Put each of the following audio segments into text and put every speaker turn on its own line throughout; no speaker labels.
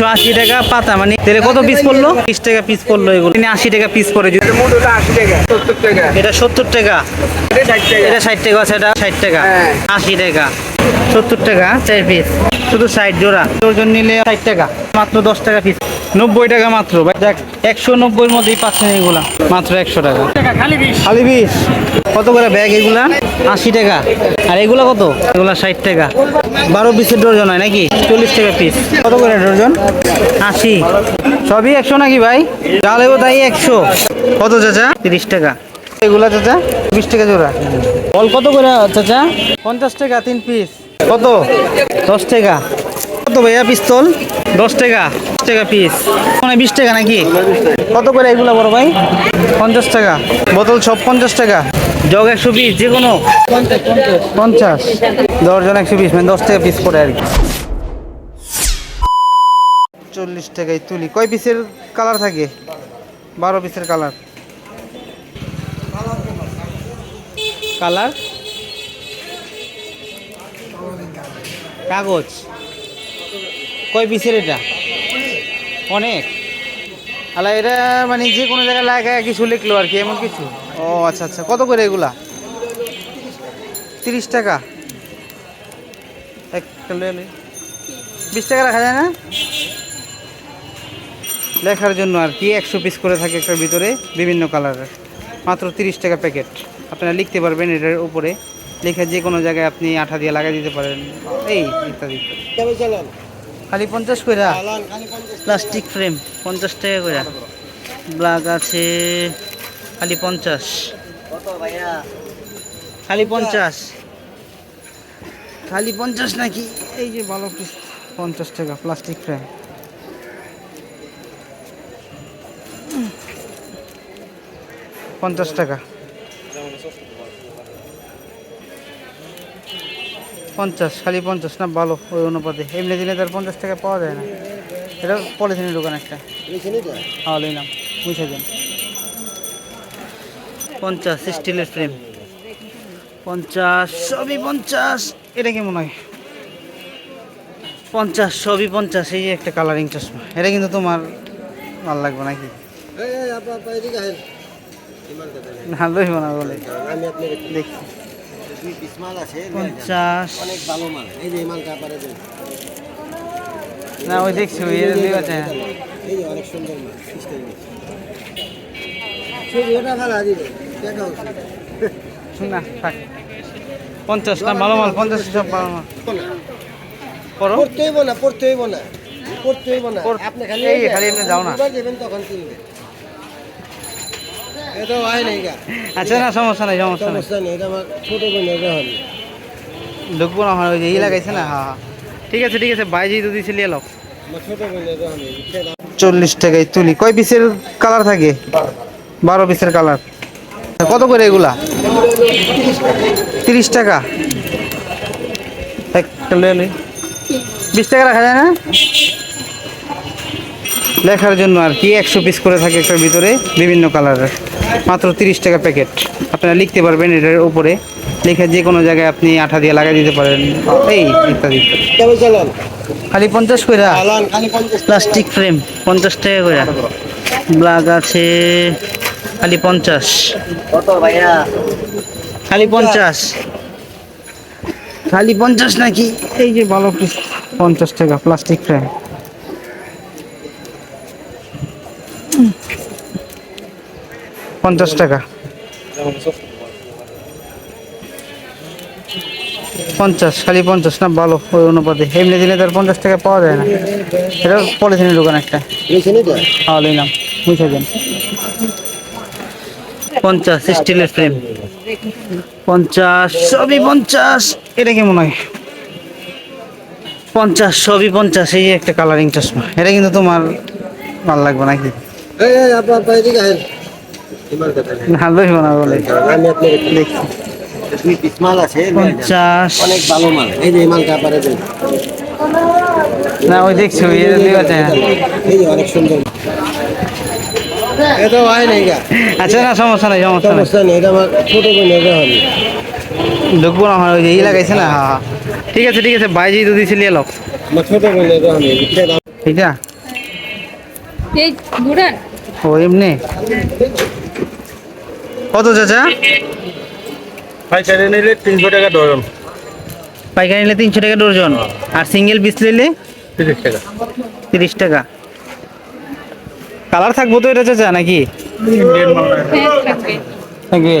একশো আশি টাকা পাতা মানে তাহলে কত পিস পড়ল? বিশ টাকা পিস পড়ল এগুলো। তিনি আশি টাকা পিস পড়ে এটা সত্তর টাকা।
এটা ষাট টাকা
আছে, এটা ষাট টাকা। আশি টাকা। সত্তর টাকা চার পিস শুধু ষাট জোড়া। ডজন নিলে ষাট টাকা। মাত্র দশ টাকা পিস নব্বই টাকা মাত্র। ভাই দেখ একশো নব্বইয়ের মধ্যেই পাচ্ছেন এগুলা। মাত্র একশো টাকা।
খালি বিশ
কত করে ব্যাগ এগুলা? আশি টাকা। আর এগুলা কত? এগুলা ষাট টাকা। বারো পিসের ডজন হয় নাকি? চল্লিশ টাকা পিস কত করে ডজন আশি। সবই একশো নাকি ভাই? ডালেও তাই একশো। কত চাচা? তিরিশ টাকা। এগুলা চাচা? বিশ টাকা জোড়া। বল কত করে চাচা? পঞ্চাশ টাকা তিন পিস কত? দশ টাকা। কত ভাইয়া পিস্তল? দশ টাকা দশ টাকা পিস মানে বিশ টাকা নাকি? কত করে এগুলো বড় ভাই? পঞ্চাশ টাকা। বোতল সব পঞ্চাশ টাকা। জগ একশো পিস যে কোনো পঞ্চাশ। দশজন একশো পিস মানে দশ টাকা পিস করে আর কি। চল্লিশ টাকায় তুলি। কয় পিসের কালার থাকে? বারো পিসের কালার কালার কাগজ। কয় পিসের এটা? অনেক। আলা এটা মানে যে কোনো জায়গায় লাগায় কিছু লিখলো আর কি এমন কিছু। ও আচ্ছা আচ্ছা। কত করে এগুলা? তিরিশ টাকা। একটা বিশ টাকা রাখা যায় না? লেখার জন্য আর কি একশো পিস করে থাকে একটার ভিতরে বিভিন্ন কালারের মাত্র তিরিশ টাকা প্যাকেট আপনারা লিখতে পারবেন এটার উপরে। লেখা যে কোনো জায়গায় আপনি আঠা দিয়ে লাগিয়ে দিতে পারেন। এই ইত্যাদি ইত্যাদি। খালি পঞ্চাশ কইরা? প্লাস্টিক ফ্রেম পঞ্চাশ টাকা করে ব্লাগ আছে খালি পঞ্চাশ। খালি পঞ্চাশ। খালি পঞ্চাশ নাকি? এই যে ভালো পঞ্চাশ টাকা প্লাস্টিক ফ্রেম। পঞ্চাশ টাকা। পঞ্চাশ খালি পঞ্চাশ না? ভালো ওই অনুপাতে। এমনি দিনে তার পঞ্চাশ টাকা পাওয়া যায় না। এটা পলিথিনের দোকান একটা। খাওয়া লইলাম বুঝে দেন। পঞ্চাশ স্টিলের ফ্রেম পঞ্চাশ সবই পঞ্চাশ। এটা কেমন হয়? পঞ্চাশ সবই পঞ্চাশ। এই একটা কালারিং চশমা। এটা কিন্তু তোমার ভালো লাগবে নাকি? না লইব না বলে। দেখি। পঞ্চাশ। না ওই দেখছি ওই এটা দিবা চায় না। শুন না থাক। পঞ্চাশ না ভালো মাল পঞ্চাশ সব ভালো মাল।
পড়তে হইব না পড়তে হইব না। পড়তে হইব না। আপনি খালি
এই খালি এমনি যাও না।
যাবেন তখন
আচ্ছা না সমস্যা নাই সমস্যা নাই।
ছোট
ঢুকবো না ওই যে ই লাগাইছে না হ্যাঁ হ্যাঁ। ঠিক আছে ঠিক আছে দিছে লিয়ে চল্লিশ টাকায় তুলি। কয় পিসের কালার থাকে? বারো। পিসের কালার। কত করে এগুলা? তিরিশ টাকা। একটা বিশ টাকা রাখা যায় না? লেখার জন্য আর কি একশো পিস করে থাকে একটার ভিতরে বিভিন্ন কালারের। মাত্র তিরিশ টাকা প্যাকেট। আপনারা লিখতে পারবেন এটার উপরে। লেখা যে কোনো জায়গায় আপনি আঠা দিয়ে লাগিয়ে দিতে পারেন। এই ইত্যাদি। খালি পঞ্চাশ
পঞ্চাশ
প্লাস্টিক ফ্রেম পঞ্চাশ টাকা করে ব্লাগ আছে খালি পঞ্চাশ। খালি পঞ্চাশ। খালি পঞ্চাশ নাকি? এই যে ভালো পিস পঞ্চাশ টাকা প্লাস্টিক ফ্রেম। পঞ্চাশ টাকা। পঞ্চাশ, খালি পঞ্চাশ না, ভালো, ওই অনুপাতে। এমনি দিনে তার পঞ্চাশ টাকা পাওয়া যায় না। এটা পলিথিনের দোকান একটা। খাওয়া লইলাম বুঝে দেন। পঞ্চাশ, স্টিলের ফ্রেম পঞ্চাশ, সবই পঞ্চাশ। এটা কেমন হয়? পঞ্চাশ, সবই পঞ্চাশ। এই একটা কালারিং চশমা। এটা কিন্তু তোমার ভালো লাগবে নাকি? না লইব না বলে
আমি আপনাকে
দেখছি।
মাল আছে
পঞ্চাশ।
অনেক ভালো মাল। এই যে মালটা আপনারা
না ওই দেখছি ওই এটা দিবা
এই অনেক সুন্দর এটা হয় নাই গা।
আচ্ছা না সমস্যা নাই সমস্যা নাই।
সমস্যা নেই এটা আমার ছোট বোন এটা হবে
ঢুকবো না হয় ওই যে ই লাগাইছে না? হ্যাঁ হ্যাঁ। ঠিক আছে ঠিক আছে বাইরে যদি দিয়েছি লিয়ে লও।
আমার ছোট বোন এটা হবে
এইটা?
এই বুড়ান
ও এমনি? কত চাচা?
পাইকারি নিলে তিনশো টাকা ডজন।
পাইকারি নিলে তিনশো টাকা ডর্জন আর সিঙ্গেল পিস নিলে?
তিরিশ টাকা।
তিরিশ টাকা। কালার থাকব তো এটা চাচা নাকি?
হ্যাঁ থাকবে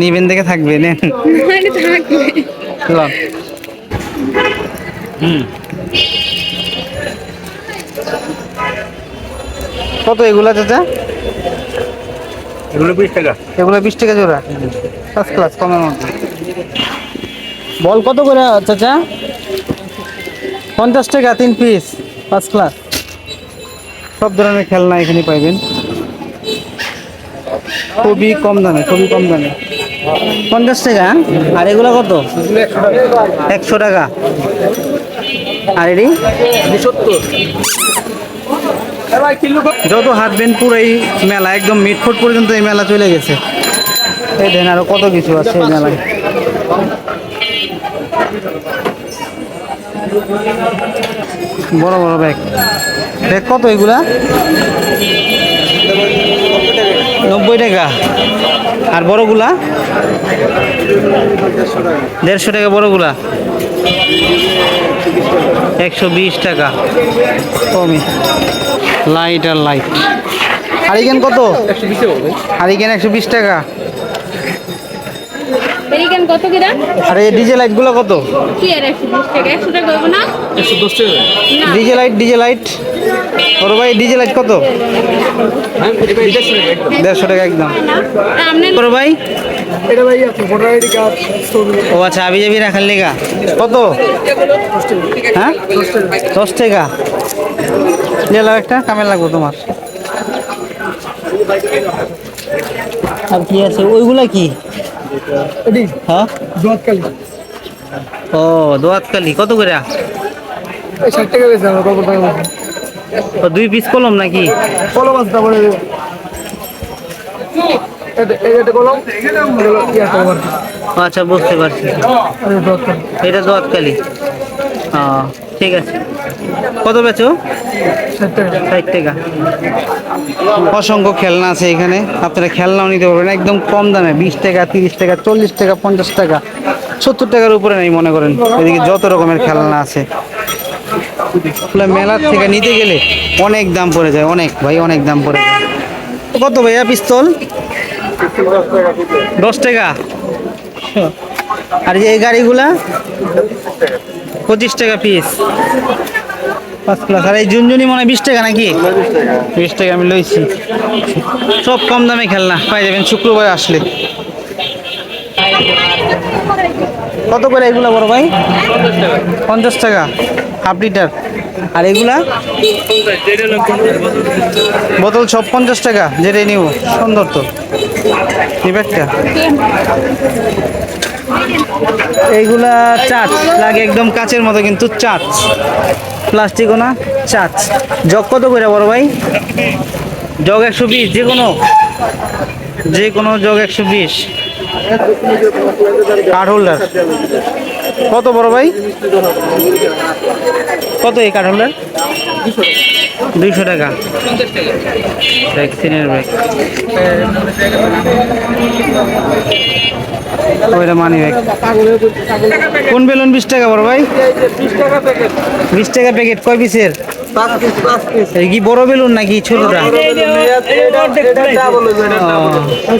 নিবেন দেখে থাকবে নেন। কত এগুলা চাচা?
এগুলো বিশ টাকা।
এগুলো বিশ টাকা জোড়া। ফার্স্ট ক্লাস কমের মধ্যে। বল কত করে চাচা? পঞ্চাশ টাকা তিন পিস ফার্স্ট ক্লাস সব ধরনের খেলনা এখানে পাইবেন। খুবই কম দামে খুবই কম দামে। পঞ্চাশ টাকা হ্যাঁ? আর এগুলো কত? একশো টাকা। আর এটি?
সত্তর।
যত হাঁটবেন পুরো এই মেলা, একদম মিটফুট পর্যন্ত এই মেলা চলে গেছে। এই দেন আরও কত কিছু আছে এই মেলায়? বড় বড় ব্যাগ ব্যাগ কত এগুলা? নব্বই টাকা। আর বড়গুলা? দেড়শো টাকা বড়গুলা? একশো বিশ টাকা। কমই। লাইট আর লাইট হারিকেন কত? হারিকেন একশো বিশ টাকা।
কত
আর এই ডিজে লাইটগুলো কত?
কি আর টাকা? একশো টাকা হবে না?
একশো দশ টাকা।
ডিজে লাইট ডিজে লাইট ওর ভাই ডিজে লাইট কত?
হ্যাঁ এটা দেড়শো টাকা একদম।
দেড়শো ওর ভাই?
এটা ভাই ভোটার আইডি কার্ড
ও আচ্ছা আবি যাবি রাখার লেগা। কত? হ্যাঁ? দশ টাকা। নিয়ে একটা কামে লাগবো তোমার। আর কি আছে? ওইগুলা কি? হ্যাঁ?
দোয়াতকালি
ও দোয়াতকালি কত করে?
ষাট টাকা বেশি আমরা কত টাকা
ও দুই পিস কলম নাকি?
কলম আছে তারপরে
আচ্ছা বুঝতে পারছি। এটা দোয়াতকালি ঠিক আছে। কত বেচো?
ষাট টাকা।
অসংখ্য খেলনা আছে এখানে। আপনারা খেলনাও নিতে পারবেন। একদম কম দামে বিশ টাকা তিরিশ টাকা চল্লিশ টাকা পঞ্চাশ টাকা সত্তর টাকার উপরে নেই মনে করেন। এদিকে যত রকমের খেলনা আছে। মেলার থেকে নিতে গেলে অনেক দাম পড়ে যায় অনেক ভাই অনেক দাম পড়ে যায়। কত ভাইয়া পিস্তল? দশ টাকা। আর এই গাড়িগুলা? পঁচিশ টাকা পিস ফার্স্ট ক্লাস আর এই ঝুনঝুনি মনে হয় বিশ টাকা নাকি? বিশ টাকা আমি লইছি। সব কম দামে খেলনা, পাই যাবেন শুক্রবার আসলে। কত করে এগুলা বড় ভাই? পঞ্চাশ টাকা। Half litre. আর এগুলা? বোতল সব পঞ্চাশ টাকা, যেটাই নিব। সুন্দর তো। একটা এইগুলা চাচ লাগে একদম কাচের মতো কিন্তু চাচ প্লাস্টিকও না চাচ জগ কত করে বড় ভাই? জগ একশো বিশ, যে কোনো। যে কোনো জগ একশো বিশ। Card holder. কত বড় ভাই? কত এই হোল্ডার দুইশো টাকা। ভ্যাকসিনের ব্যাগ। ওইটা মানি ব্যাগ কোন বেলুন বিশ টাকা বড় ভাই?
বিশ টাকা প্যাকেট
বিশ টাকা প্যাকেট কয় পিসের
পাঁচ পিস পাঁচ পিস
এই কি বড় বেলুন নাকি ছোটটা?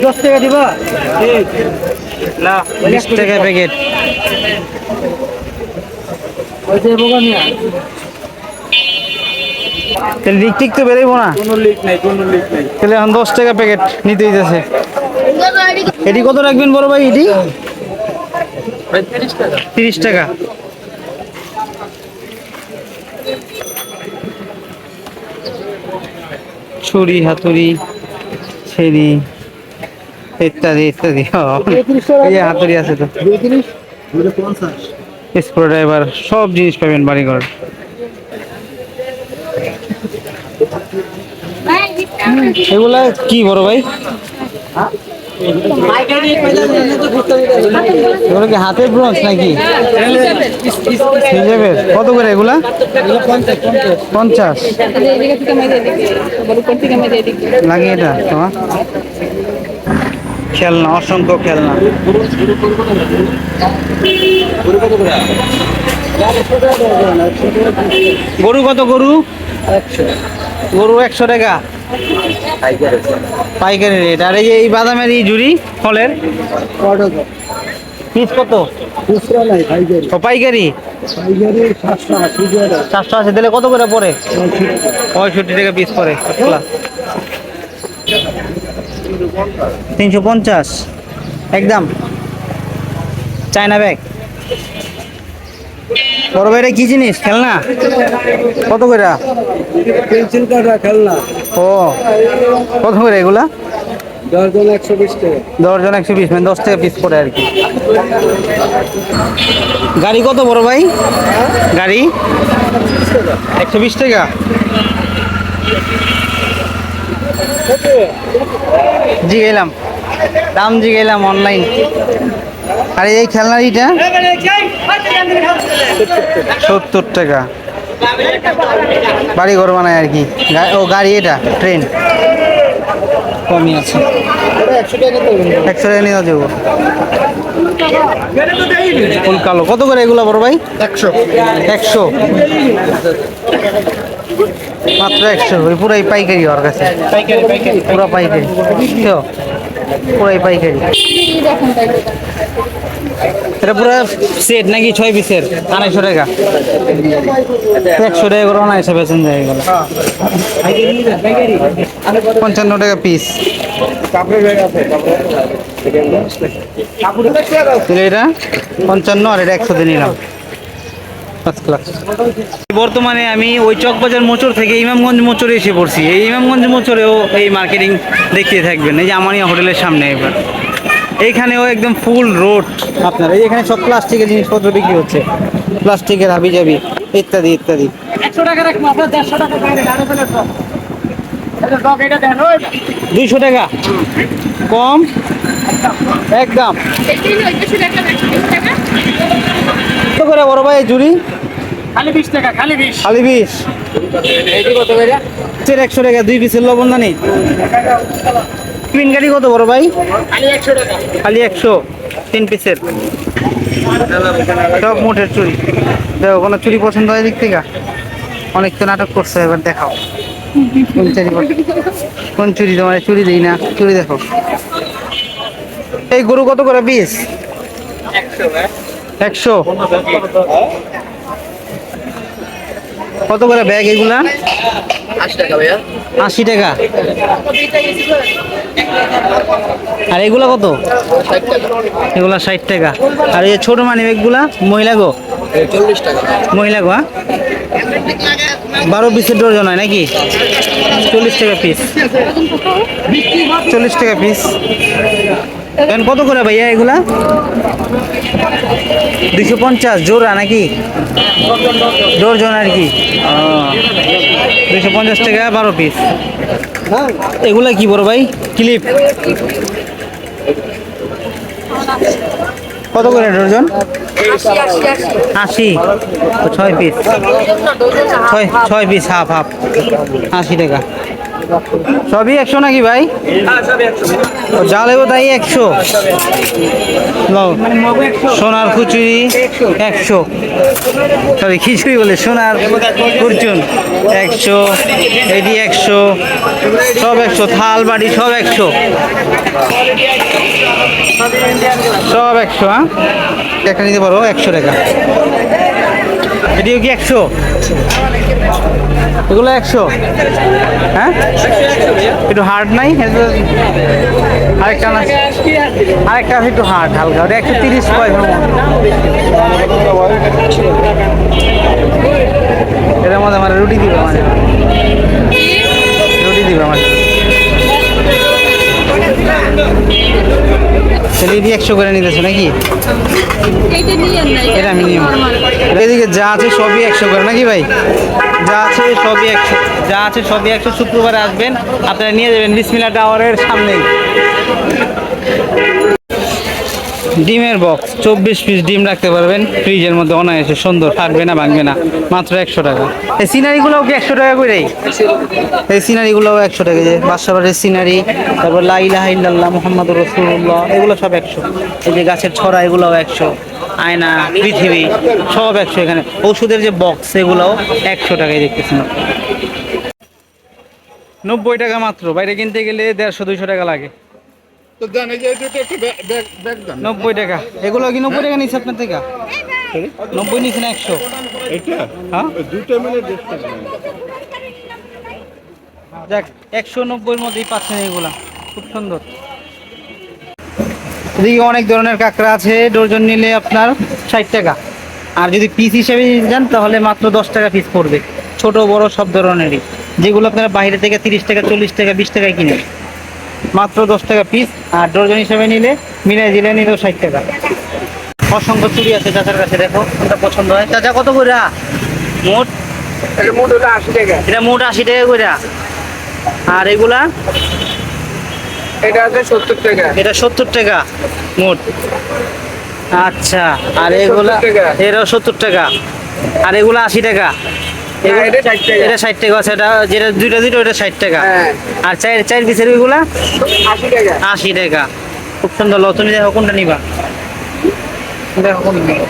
দশ টাকা দিবা? বিশ টাকা প্যাকেট তাহলে লিক টিক তো বেরোইব না?
কোনো লিক নাই কোনো লিক নাই।
তাহলে এখন দশ টাকা প্যাকেট নিতে দিতেছে এটি কত রাখবেন বড় ভাই এটি?
তিরিশ টাকা।
ছুরি হাতুড়ি ছেড়ি ইত্যাদি ইত্যাদি। হাতুড়ি আছে তো। স্ক্রু ড্রাইভার সব জিনিস পাবেন বাড়িঘর এগুলা কি বড় ভাই? এগুলো কি হাতের ব্রঞ্জ নাকি? হিসেবের। কত করে এগুলা? পঞ্চাশ। লাগে এটা তোমার? খেলনা, অসংখ্য খেলনা। গরু কত গরু? গরু একশো টাকা। পাইকারি রেট। আর এই বাদামের এই জুড়ি ফলের? পিস কত?
পাইকারি?
চারশো আশি। দিলে কত করে পড়ে? পঁয়ষট্টি টাকা পিস কাতলা। তিনশো পঞ্চাশ। একদম। চায়না ব্যাগ বড় ভাইটা কি জিনিস? খেলনা? কত করে?
পেন্সিল কাটা খেলনা।
ও। কত করে এগুলা?
দশজন একশো বিশ টাকা।
দশজন একশো পিস মানে দশ টাকা পিস পড়ে আর কি। গাড়ি কত বড় ভাই? গাড়ি? একশো বিশ টাকা। জি গেলাম দাম জি গেলাম অনলাইন আর এই খেলনারিটা সত্তর টাকা। বাড়ি ঘর বানায় আর কি। গা- ও গাড়ি এটা ট্রেন কমই আছে।
একশো টাকা তো
একশো টাকা নিয়ে যাব। ফুল কালো। কত করে এগুলো বড় ভাই?
একশো।
একশো। মাত্র একশো ওই পুরাই পাইকারি ওর কাছে। পুরো পাইকারি। তো পুরাই পাইকারি। এটা পুরো সেট নাকি ছয় পিসের আড়াইশো টাকা। একশো টাকা করে আড়াইশো বেচেন যায় এগুলো। পঞ্চান্ন টাকা পিস এটা পঞ্চান্ন আর এটা একশো দিয়ে নিলাম। বর্তমানে আমি ওই চকবাজার মোচর থেকে ইমামগঞ্জ মোচরে এসে পড়ছি এই ইমামগঞ্জ মোচরেও এই মার্কেটিং দেখতে থাকবেন এই যে আমানিয়া হোটেলের সামনে এবার এইখানেও একদম ফুল রোড আপনার এই এখানে সব প্লাস্টিকের জিনিসপত্র বিক্রি হচ্ছে প্লাস্টিকের হাবি জাবি ইত্যাদি ইত্যাদি দুইশো টাকা কম একদম
টাকা
করে বড় ভাই জুড়ি?
খালি বিশ টাকা খালি বিশ।
খালি বিশ। পিসের একশো টাকা দুই পিসের লবণ দানি পিন গাড়ি কত বড় ভাই?
খালি একশো টাকা।
খালি একশো তিন পিসের। সব মোটের চুরি দেখো কোনো চুরি পছন্দ হয় দিক থেকে? অনেক তো নাটক করছে এবার দেখাও। কোন চুরি কোন চুরি তোমার? চুরি দিই না চুরি দেখো। এই গরু কত করে পিস একশো কত করে ব্যাগ এগুলা?
আশি টাকা। ভাইয়া
আশি টাকা আর এগুলা কত? এগুলা ষাট টাকা। আর এই ছোট মানি ব্যাগগুলা মহিলা গো?
চল্লিশ টাকা
মহিলা গো হ্যাঁ? বারো পিসের ডজন হয় নাকি? চল্লিশ টাকা পিস চল্লিশ টাকা পিস এখন কত করে ভাইয়া এগুলা? দুশো পঞ্চাশ, জোড়া নাকি? ডর্জন আর কি। দুশো পঞ্চাশ টাকা, বারো পিস এগুলা কি বড় ভাই? ক্লিপ। কত করে ডর্জন? আশি। ছয় পিস ছয় ছয় পিস হাফ হাফ আশি টাকা। সবই একশো নাকি ভাই? যা তাই একশো। সোনার খুচুরি একশো। সরি, খিচুড়ি বলে, সোনার কুরচুন একশো, এটি একশো, সব একশো, থাল বাড়ি সব একশো। সব একশো হ্যাঁ? একটা নিতে পারো, একশো টাকা। এটিও কি একশো? এগুলো একশো। হ্যাঁ? একটু হার্ড নাই? আরেকটা না? আরেকটা একটু হার্ড হালকা। একশো তিরিশ পয়সা এটার মধ্যে আমার রুটি দিবে মানে রুটি দিবে আমার সেলিডি একশো করে নিতেছে নাকি? এটা আমি নিয়ম এদিকে যা আছে সবই একশো করে নাকি ভাই? যা আছে সবই একশো যা আছে সবই একশো। শুক্রবারে আসবেন আপনারা নিয়ে যাবেন বিসমিলা টাওয়ারের সামনেই। ডিমের বক্স চব্বিশ পিস ডিম রাখতে পারবেন। ফ্রিজের মধ্যে অনায়াসে সুন্দর থাকবে না ভাঙবে না। মাত্র একশো টাকা। এই সিনারিগুলোও কি একশো টাকা করেই এই সিনারিগুলোও একশো টাকা যে বাসাবাড়ির সিনারি তারপর লাইলা ইল্লাল্লাহ মোহাম্মদ রসুল্লাহ এগুলো সব একশো। এই যে গাছের ছড়া এগুলোও একশো। আয়না পৃথিবী সব একশো এখানে। ওষুধের যে বক্স এগুলোও একশো টাকায় দেখতেছেন। নব্বই টাকা মাত্র। বাইরে কিনতে গেলে দেড়শো দুইশো টাকা লাগে।
তো দেন এই যে দুটো একটা ব্যাগ ব্যাগ ব্যাগ দেন।
নব্বই টাকা। এগুলো কি নব্বই টাকা নিচ্ছে আপনার থেকে? নব্বই নিচ্ছে না একশো?
এটা
হ্যাঁ?
দুটো মিলে দেড়শো টাকা।
যাক একশো নব্বইয়ের মধ্যেই পাচ্ছেন এগুলা। খুব সুন্দর। এদিকে অনেক ধরনের কাঁকড়া আছে ডর্জন নিলে আপনার ষাট টাকা। আর যদি পিস হিসেবে যান তাহলে মাত্র দশ টাকা পিস পড়বে। ছোট বড় সব ধরনেরই। যেগুলো আপনারা বাইরে থেকে তিরিশ টাকা চল্লিশ টাকা বিশ টাকায় কিনে মাত্র দশ টাকা পিস আর ডর্জন হিসেবে নিলে মিলাই দিলে নিলেও ষাট টাকা। অসংখ্য চুড়ি আছে চাচার কাছে দেখো কোনটা পছন্দ হয়। চাচা কত করে মোট?
এটা মোট হলো আশি টাকা।
এটা মোট আশি টাকা করে আর এগুলা?
এটা আছে সত্তর টাকা।
এটা সত্তর টাকা মোট। আচ্ছা আর এগুলা
70
সত্তর টাকা। আর এগুলা আশি টাকা।
এটা 60 টাকা।
এটা ষাট টাকা আছে এটা যেটা দুইটা দুইটা ওটা ষাট টাকা।
হ্যাঁ।
আর চার চার পিসের ওইগুলা?
আশি টাকা।
আশি টাকা। খুব সুন্দর লো তুমি দেখো কোনটা নিবা। দেখো কোনটা নিবা।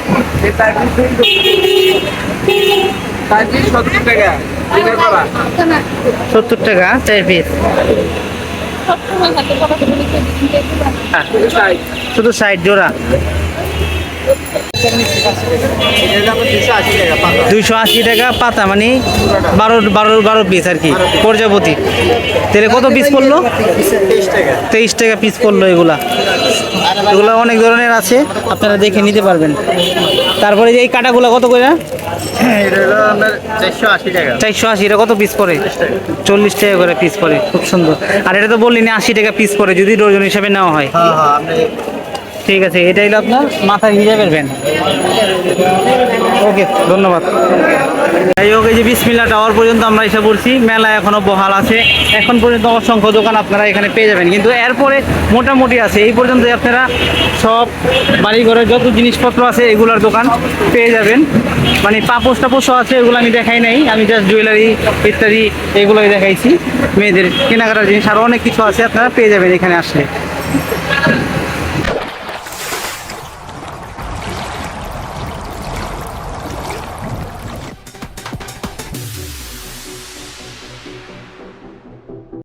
সত্তর টাকা।
চার পিস। হ্যাঁ, শুধু ষাট জোড়া। দুইশো আশি টাকা পাতা মানে বারো বারো বারো পিস আর কি, প্রজাপতি। তাহলে কত পিস পড়ল?
তেইশ টাকা
পিস পড়ল এগুলা। এগুলো অনেক ধরনের আছে, আপনারা দেখে নিতে পারবেন। তারপরে এই কাটাগুলো কত করে?
চারশো আশি
এটা কত পিস পড়ে? চল্লিশ টাকা করে পিস পড়ে, খুব সুন্দর। আর এটা তো বললি না, আশি টাকা পিস পরে যদি ডজন হিসাবে নেওয়া হয়। ঠিক আছে, এটাই হলো আপনার মাথার হিসাবের ভ্যান ওকে ধন্যবাদ। যাই হোক, এই যে বিসমিল্লা টাওয়ার পর্যন্ত আমরা এসে পড়ছি মেলা এখনও বহাল আছে। এখন পর্যন্ত অসংখ্য দোকান আপনারা এখানে পেয়ে যাবেন। কিন্তু এরপরে মোটামুটি আছে, এই পর্যন্ত আপনারা সব বাড়ি ঘরের যত জিনিসপত্র আছে, এগুলোর দোকান পেয়ে যাবেন। মানে পাপোস টাপোশও আছে, এগুলো আমি দেখাই নাই। আমি জাস্ট জুয়েলারি ইত্যাদি, এগুলোই দেখাইছি। মেয়েদের কেনাকাটার জিনিস আরও অনেক কিছু আছে, আপনারা পেয়ে যাবেন এখানে আসলে।